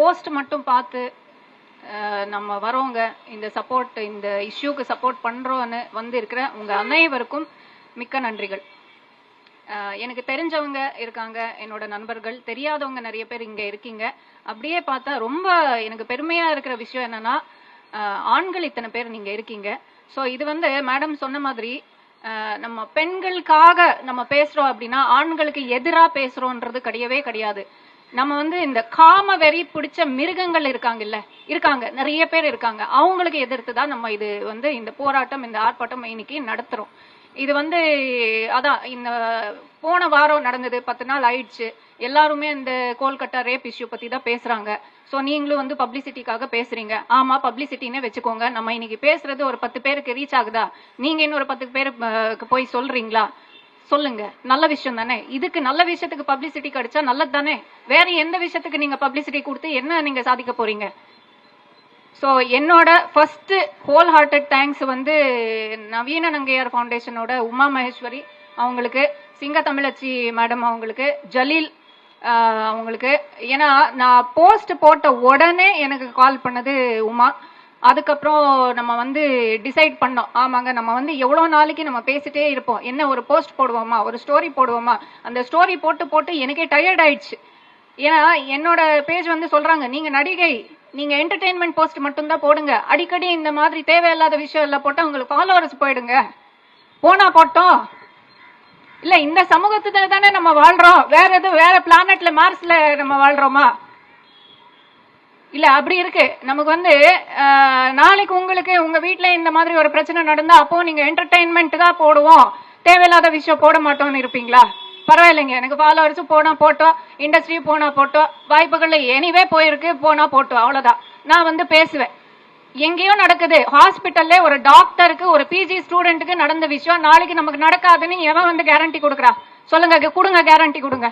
Post மட்டும் பார்த்து நம்ம வரவங்க இந்த சப்போர்ட் இந்த இஷ்யூக்கு சப்போர்ட் பண்றோம்னு வந்து இருக்கிற உங்க அனைவருக்கும் மிக்க நன்றிகள். எனக்கு தெரிஞ்சவங்க இருக்காங்க என்னோட நண்பர்கள் தெரியாதவங்க நிறைய பேர் இங்க இருக்கீங்க. அப்படியே பார்த்தா ரொம்ப எனக்கு பெருமையா இருக்கிற விஷயம் என்னன்னா ஆண்கள் இத்தனை பேர் நீங்க இருக்கீங்க. ஸோ இது வந்து மேடம் சொன்ன மாதிரி நம்ம பெண்களுக்காக நம்ம பேசுறோம் அப்படின்னா ஆண்களுக்கு எதிரா பேசுறோன்றது கிடையவே கிடையாது. நம்ம வந்து இந்த காம வெறி பிடிச்ச மிருகங்கள் இருக்காங்கல்ல இருக்காங்க. நிறைய பேர் இருக்காங்க. அவங்களுக்கு எதிர்த்து தான் நம்ம இது வந்து இந்த போராட்டம் இந்த ஆர்ப்பாட்டம் இன்னைக்கு நடத்துறோம். இது வந்து அதான் இந்த போன வாரம் நடந்தது பத்து நாள் ஆயிடுச்சு. எல்லாருமே இந்த கோல்கட்டா ரேப் இஷ்யூ பத்தி தான் பேசுறாங்க. சோ நீங்களும் வந்து பப்ளிசிட்டிக்காக பேசுறீங்க. ஆமா பப்ளிசிட்டினே வச்சுக்கோங்க. நம்ம இன்னைக்கு பேசுறது ஒரு பத்து பேருக்கு ரீச் ஆகுதா? நீங்க இன்னொரு பத்து பேருக்கு போய் சொல்றீங்களா? சொல்லுங்க. நல்ல விஷயம் தானே? இதுக்கு நல்ல விஷயத்துக்கு பப்ளிசிட்டி கிடைச்சா நல்லது தானே? வேற எந்த விஷயத்துக்கு நீங்க பப்ளிசிட்டி கொடுத்து என்ன நீங்க சாதிக்க போறீங்க? ஸோ என்னோட ஃபர்ஸ்ட் ஹோல் ஹார்ட்டட் தேங்க்ஸ் வந்து நவீன நங்கையார் ஃபவுண்டேஷனோட உமா மகேஸ்வரி அவங்களுக்கு சிங்க தமிழச்சி மேடம் அவங்களுக்கு ஜலீல் அவங்களுக்கு. ஏன்னா நான் போஸ்ட் போட்ட உடனே எனக்கு கால் பண்ணது உமா. அதுக்கப்புறம் நம்ம வந்து டிசைட் பண்ணோம். ஆமாங்க நம்ம வந்து எவ்வளோ நாளைக்கு நம்ம பேசிட்டே இருப்போம். என்ன ஒரு போஸ்ட் போடுவோமா? ஒரு ஸ்டோரி போடுவோமா? அந்த ஸ்டோரி போட்டு போட்டு எனக்கே டயர்ட் ஆயிடுச்சு. ஏன்னா என்னோட பேஜ் வந்து சொல்றாங்க நீங்க நடிகை நீங்க என்டர்டெயின்மெண்ட் போஸ்ட் மட்டும்தான் போடுங்க. அடிக்கடி இந்த மாதிரி தேவையில்லாத விஷயம் எல்லாம் போட்டா உங்களுக்கு ஃபாலோவர்ஸ் போயிடுங்க. போனா போட்டோம். இல்ல இந்த சமூகத்துல தானே நம்ம வாழ்றோம். வேற எதுவும் வேற பிளானட்ல மார்ஸ்ல நம்ம வாழ்றோமா? இல்ல அப்படி இருக்கு. நமக்கு வந்து நாளைக்கு உங்களுக்கு உங்க வீட்டுல இந்த மாதிரி ஒரு பிரச்சனை நடந்தா அப்போ நீங்க என்டர்டைன்மெண்ட் தான் போடுவோம். தேவையில்லாத விஷயம் போட மாட்டோம்னு இருப்பீங்களா? பரவாயில்லைங்க. எனக்கு ஃபாலோவர்ஸ் போனா போட்டோம் இண்டஸ்ட்ரி போனா போட்டோம் வாய்ப்புகள்ல எனிவே போயிருக்கு போனா போட்டோம் அவ்வளவுதான். நான் வந்து பேசுவேன். எங்கேயோ நடக்குது. ஹாஸ்பிட்டல்ல ஒரு டாக்டருக்கு ஒரு பிஜி ஸ்டூடெண்ட்டுக்கு நடந்த விஷயம் நாளைக்கு நமக்கு நடக்காதுன்னு எவன் வந்து கேரண்டி கொடுக்குறா? சொல்லுங்க கொடுங்க கேரண்டி கொடுங்க.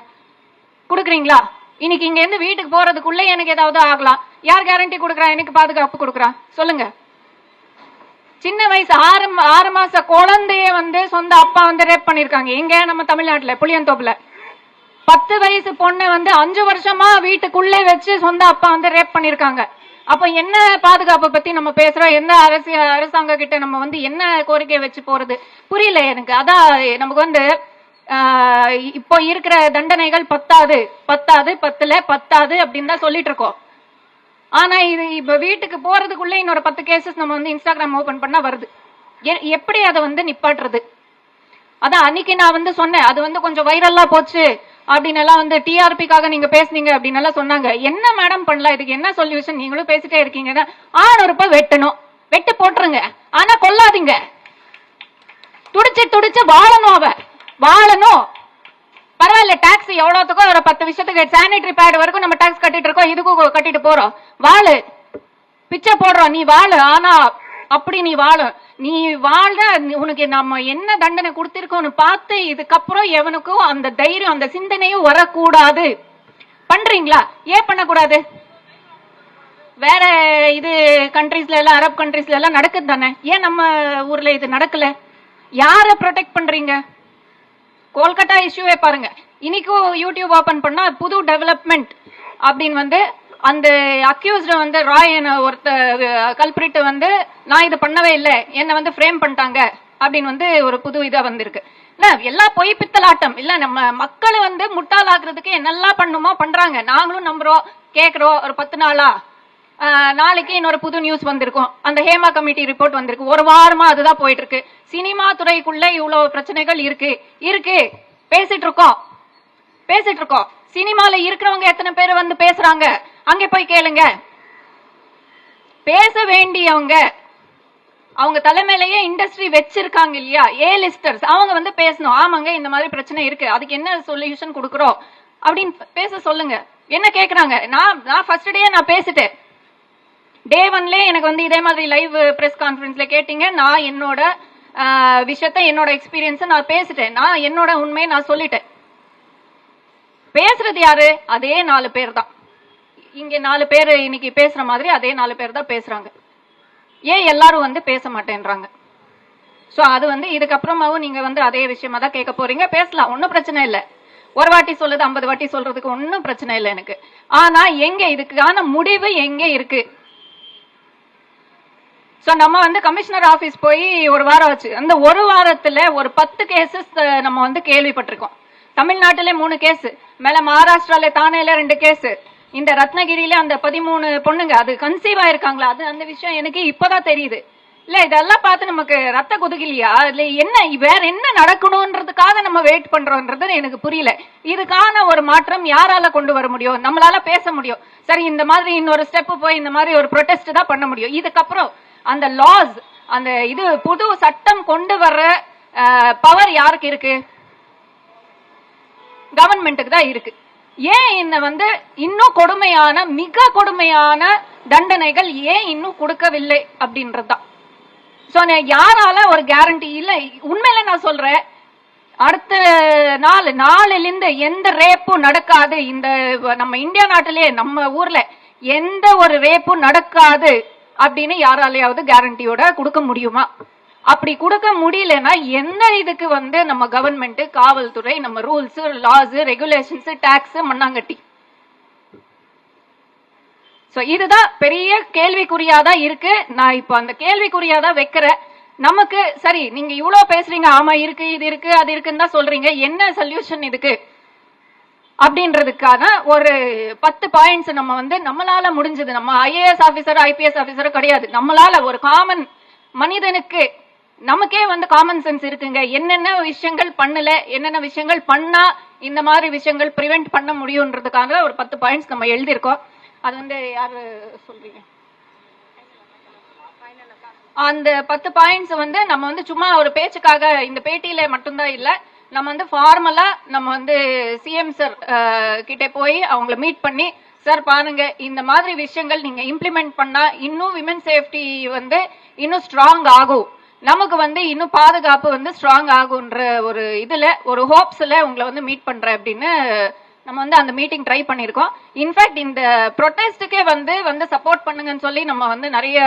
கொடுக்குறீங்களா? இன்னைக்கு இங்க இருந்து வீட்டுக்கு போறதுக்குள்ளே எனக்கு ஏதாவது ஆகலாம். யார் கேரண்டி கொடுக்குறா? எனக்கு பாதுகாப்பு கொடுக்குறா. சொல்லுங்க. சின்ன வயசு ஆறு ஆறு மாச குழந்தைய வந்து சொந்த அப்பா வந்து ரேப் பண்ணிருக்காங்க எங்க? நம்ம தமிழ்நாட்டுல புளியந்தோப்புல. பத்து வயசு பொண்ணை வந்து அஞ்சு வருஷமா வீட்டுக்குள்ளே வச்சு சொந்த அப்பா வந்து ரேப் பண்ணிருக்காங்க அப்ப என்ன பாதுகாப்பை பத்தி நம்ம பேசுறோம்? என்ன அரசு அரசாங்க கிட்ட நம்ம வந்து என்ன கோரிக்கை வச்சு போறது? புரியல எனக்கு. அதான் நமக்கு வந்து இப்போ இருக்கிற தண்டனைகள் பத்தாது. பத்தாது பத்துல பத்தாது அப்படின்னு தான் சொல்லிட்டு இருக்கோம். ஆனா இது இப்ப வீட்டுக்கு போறதுக்குள்ள இன்னொரு பத்து கேசஸ் நம்ம வந்து இன்ஸ்டாகிராம் ஓபன் பண்ணா வருது. எ- எப்படி அதை வந்து நிப்பாட்டுறது? அதான் அன்னைக்கு நான் வந்து சொன்னேன் அது வந்து கொஞ்சம் வைரலா போச்சு அப்படின்னு எல்லாம் வந்து டிஆர்பிக்காக நீங்க பேசுனீங்க அப்படின்னு எல்லாம் சொன்னாங்க. என்ன மேடம் பண்ணலாம்? இதுக்கு என்ன சொல்யூஷன் நீங்களும் பேசிட்டே இருக்கீங்க. ஆயிரம் ரூபாய் வெட்டணும். வெட்டு போட்டுருங்க. ஆனா கொல்லாதீங்க. துடிச்சு துடிச்சு வாழணும் அவ. வாழணும். பரவாயில்ல டாக்ஸ் எவ்வளவுத்துக்கும் ஒரு பத்து விஷயத்துக்கு சானிட்டரி பேட் வரைக்கும் நம்ம டாக்ஸ் கட்டிட்டு இருக்கோம். இதுக்கும் கட்டிட்டு போறோம். வாழு. பிச்சை போடுறோம். நீ வாழு. ஆனா அப்படி நீ வாழு. நீ வாழ உனக்கு நம்ம என்ன தண்டனை கொடுத்திருக்கோம்னு பார்த்து இதுக்கப்புறம் எவனுக்கும் அந்த தைரியம் அந்த சிந்தனையும் வரக்கூடாது. பண்றீங்களா? ஏன் பண்ணக்கூடாது? வேற இது கண்ட்ரீஸ்ல எல்லாம் அரப் கண்ட்ரீஸ்ல எல்லாம் நடக்குது தானே? ஏன் நம்ம ஊர்ல இது நடக்கல? யார ப்ரொடெக்ட் பண்றீங்க? கோல்கட்டா இஷ்யூவே பாருங்க. இன்னைக்கும் யூடியூப் ஓபன் பண்ணா புது டெவலப்மெண்ட் அப்படின்னு வந்து அந்த அக்யூஸ்டு வந்து ராய் என ஒருத்த கல்பிரிட்டு வந்து நான் இது பண்ணவே இல்லை. என்னை வந்து ஃப்ரேம் பண்ணிட்டாங்க. அப்படின்னு வந்து ஒரு புது இதா வந்திருக்கு. இல்ல எல்லாம் பொய் பித்தலாட்டம். இல்ல நம்ம மக்களை வந்து முட்டாளாக்குறதுக்கு என்னெல்லாம் பண்ணுமோ பண்றாங்க. நாங்களும் நம்புறோம் கேக்குறோம். ஒரு பத்து நாளா? நாளைக்கு இன்னொரு புது நியூஸ் வந்திருக்கும். அந்த ஹேமா கமிட்டி ரிப்போர்ட் வந்திருக்கு. ஒரு வாரமா அதுதான் போயிட்டு இருக்கு சினிமா துறைக்குள்ள இவ்வளவு பிரச்சனைகள் இருக்கு. இருக்கு. பேசிட்டு இருக்கோம். பேசிட்டு இருக்கோம். சினிமால இருக்கிறவங்க எத்தனை பேர் வந்து பேசுறாங்க? அங்க போய் கேளுங்க. பேச வேண்டியவங்க அவங்க தலைமையிலேயே இண்டஸ்ட்ரி வச்சிருக்காங்க இல்லையா? ஏ லிஸ்டர்ஸ் அவங்க வந்து பேசணும். ஆமாங்க இந்த மாதிரி பிரச்சனை இருக்கு. அதுக்கு என்ன சொல்யூஷன் கொடுக்குறோம்? அப்படின்னு பேச சொல்லுங்க. என்ன கேக்குறாங்க? நான் நான் ஃபர்ஸ்ட் டே நான் பேசிட்டேன். டே ஒன்ல எனக்கு வந்து இதே மாதிரி லைவ் பிரஸ் கான்ஃபரன்ஸ்ல கேட்டீங்க. நான் என்னோட விஷயத்த என்னோட எக்ஸ்பீரியன்ஸ் நான் பேசிட்டேன். நான் என்னோட உண்மையை நான் சொல்லிட்டேன். பேசுறது யாரு? அதே நாலு பேர் தான். இங்க நாலு பேர் இன்னைக்கு பேசுற மாதிரி அதே நாலு பேர் தான் பேசுறாங்க. ஏன் எல்லாரும் வந்து பேச மாட்டேன்றாங்க? சோ அது வந்து இதுக்கப்புறமாவும் நீங்க வந்து அதே விஷயமா தான் கேட்க போறீங்க. பேசலாம் ஒன்றும் பிரச்சனை இல்லை. ஒரு வாட்டி சொல்லுது ஐம்பது வாட்டி சொல்றதுக்கு ஒன்றும் பிரச்சனை இல்லை எனக்கு. ஆனா எங்க இதுக்கான முடிவு எங்க இருக்கு? ஸோ நம்ம வந்து கமிஷனர் ஆஃபீஸ் போய் ஒரு வாரம் ஆச்சு. அந்த ஒரு வாரத்துல ஒரு பத்து கேசஸ் நம்ம வந்து கேள்விப்பட்டிருக்கோம். தமிழ்நாட்டிலே மூணு கேஸ் மேல மகாராஷ்டிரால தானேல ரெண்டு கேஸ் இந்த ரத்னகிரியில அந்த பதிமூணு பொண்ணுங்க அது கன்சீவ் ஆயிருக்காங்களா? அது அந்த விஷயம் எனக்கு இப்பதான் தெரியுது. இல்ல இதெல்லாம் பார்த்து நமக்கு ரத்த குதுகிலையா? இல்ல என்ன வேற என்ன நடக்கணும்ன்றதுக்காக நம்ம வெயிட் பண்றோம்ன்றது எனக்கு புரியல. இதுக்கான ஒரு மாற்றம் யாரால கொண்டு வர முடியும்? நம்மளால பேச முடியும். சரி இந்த மாதிரி இன்னொரு ஸ்டெப் போய் இந்த மாதிரி ஒரு ப்ரொடெஸ்ட் தான் பண்ண முடியும். இதுக்கப்புறம் அந்த லாஸ் அந்த இது புது சட்டம் கொண்டு வர்ற பவர் யாருக்கு இருக்கு? கவர்மெண்ட்டுக்கு தான் இருக்கு. ஏன் இந்த வந்து இன்னும் கொடுமையான மிக கொடுமையான தண்டனைகள் ஏன் இன்னும் கொடுக்கவில்லை அப்படின்றதுதான் சோ யாரால ஒரு கேரண்டி இல்ல உண்மையில நான் சொல்றேன். அடுத்த நாள் நாளிலிருந்து எந்த ரேப்பும் நடக்காது. இந்த நம்ம இந்தியா நாட்டிலேயே நம்ம ஊர்ல எந்த ஒரு ரேப்பும் நடக்காது. அப்படின்னு யாராலையாவது கேரண்டியோட கொடுக்க முடியுமா? அப்படி கொடுக்க முடியலன்னா என்ன இதுக்கு வந்து நம்ம கவர்மெண்ட் காவல்துறை நம்ம ரூல்ஸ் லாஸ் ரெகுலேஷன்ஸ் டாக்ஸ் மண்ணாங்கட்டி? சோ இதுதான் பெரிய கேள்விக்குறியாதான் இருக்கு. நான் இப்போ அந்த கேள்விக்குறியாதான் வைக்கிறேன். நமக்கு சரி நீங்க இவ்வளவு பேசுறீங்க. ஆமா இருக்கு இது இருக்கு அது இருக்குன்னு தான் சொல்றீங்க. என்ன சொல்யூஷன் இதுக்கு? அப்படின்றதுக்காக ஒரு பத்து பாயிண்ட்ஸ் நம்ம வந்து நம்மளால முடிஞ்சது. நம்ம ஐஏஎஸ் ஆபீசர் ஐபிஎஸ் ஆபீசர் கிடையாது. நம்மளால ஒரு காமன் மனிதனுக்கு நமக்கே வந்து காமன் சென்ஸ் இருக்குங்க. என்னென்ன விஷயங்கள் பண்ணல என்னென்ன விஷயங்கள் பண்ணா இந்த மாதிரி விஷயங்கள் ப்ரிவென்ட் பண்ண முடியுன்றதுக்காக ஒரு பத்து பாயிண்ட்ஸ் நம்ம எழுதியிருக்கோம். அது வந்து யாரு சொல்றீங்க? அந்த பத்து பாயிண்ட்ஸ் வந்து நம்ம வந்து சும்மா ஒரு பேச்சுக்காக இந்த பேட்டியில மட்டும்தான் இல்லை. நம்ம வந்து ஃபார்மலா நம்ம வந்து சிஎம் சார் கிட்ட போய் அவங்கள மீட் பண்ணி சார் பாருங்க இந்த மாதிரி விஷயங்கள் நீங்க இம்ப்ளிமெண்ட் பண்ணா இன்னும் விமன் சேஃப்டி வந்து இன்னும் ஸ்ட்ராங் ஆகும். நமக்கு வந்து இன்னும் பாதுகாப்பு வந்து ஸ்ட்ராங் ஆகுன்ற ஒரு இதுல ஒரு ஹோப்ஸ்ல உங்களை வந்து மீட் பண்றேன் அப்படின்னு நம்ம வந்து அந்த மீட்டிங் ட்ரை பண்ணிருக்கோம் இன்ஃபேக்ட் இந்த ப்ரொட்டஸ்டுக்கே வந்து வந்து சப்போர்ட் பண்ணுங்கன்னு சொல்லி நம்ம வந்து நிறைய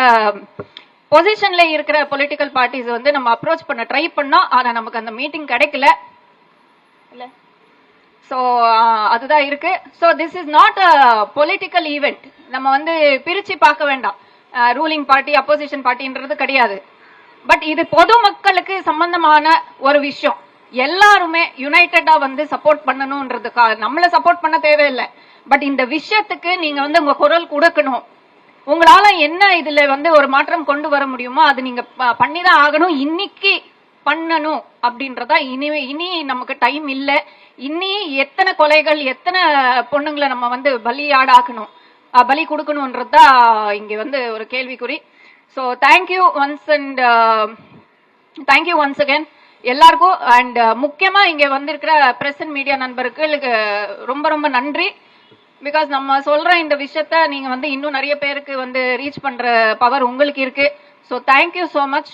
பொசிஷன்ல இருக்கிற பொலிட்டிக்கல் பார்ட்டிஸ் வந்து நம்ம அப்ரோச் பண்ண ட்ரை பண்ணோம். ஆனா நமக்கு அந்த மீட்டிங் கிடைக்கல. இல்ல. ஸோ அதுதான் இருக்கு. So this is not a political event நம்ம வந்து பிரிச்சு பார்க்க வேண்டாம். ரூலிங் பார்ட்டி அப்போசிஷன் பார்ட்டின்றது கிடையாது. பட் இது பொதுமக்களுக்கு சம்பந்தமான ஒரு விஷயம். எல்லாருமே யுனைடெடா வந்து சப்போர்ட் பண்ணணும்ன்றதுக்காக நம்மள சப்போர்ட் பண்ண தேவையில்லை. பட் இந்த விஷயத்துக்கு நீங்க வந்து உங்க குரல் கொடுக்கணும். உங்களால என்ன இதுல வந்து ஒரு மாற்றம் கொண்டு வர முடியுமோ அது நீங்க ப- பண்ணிதான் ஆகணும். இன்னைக்கு பண்ணணும் அப்படின்றதா இனிமே இனி நமக்கு டைம் இல்ல. இனி எத்தனை கொலைகள் எத்தனை பொண்ணுங்களை நம்ம வந்து பலியாடாக்கணும் பலி பலி கொடுக்கணும்ன்றதா இங்க வந்து ஒரு கேள்விக்குறி. So thank you once and thank you once again எல்லாருக்கும். அண்ட் முக்கியமா இங்க வந்திருக்கிற பிரசன்ட் அண்ட் மீடியா நண்பர்களுக்கு ரொம்ப ரொம்ப நன்றி. பிகாஸ் நம்ம சொல்ற இந்த விஷயத்த நீங்க வந்து இன்னும் நிறைய பேருக்கு வந்து ரீச் பண்ற பவர் உங்களுக்கு இருக்கு. So thank you so much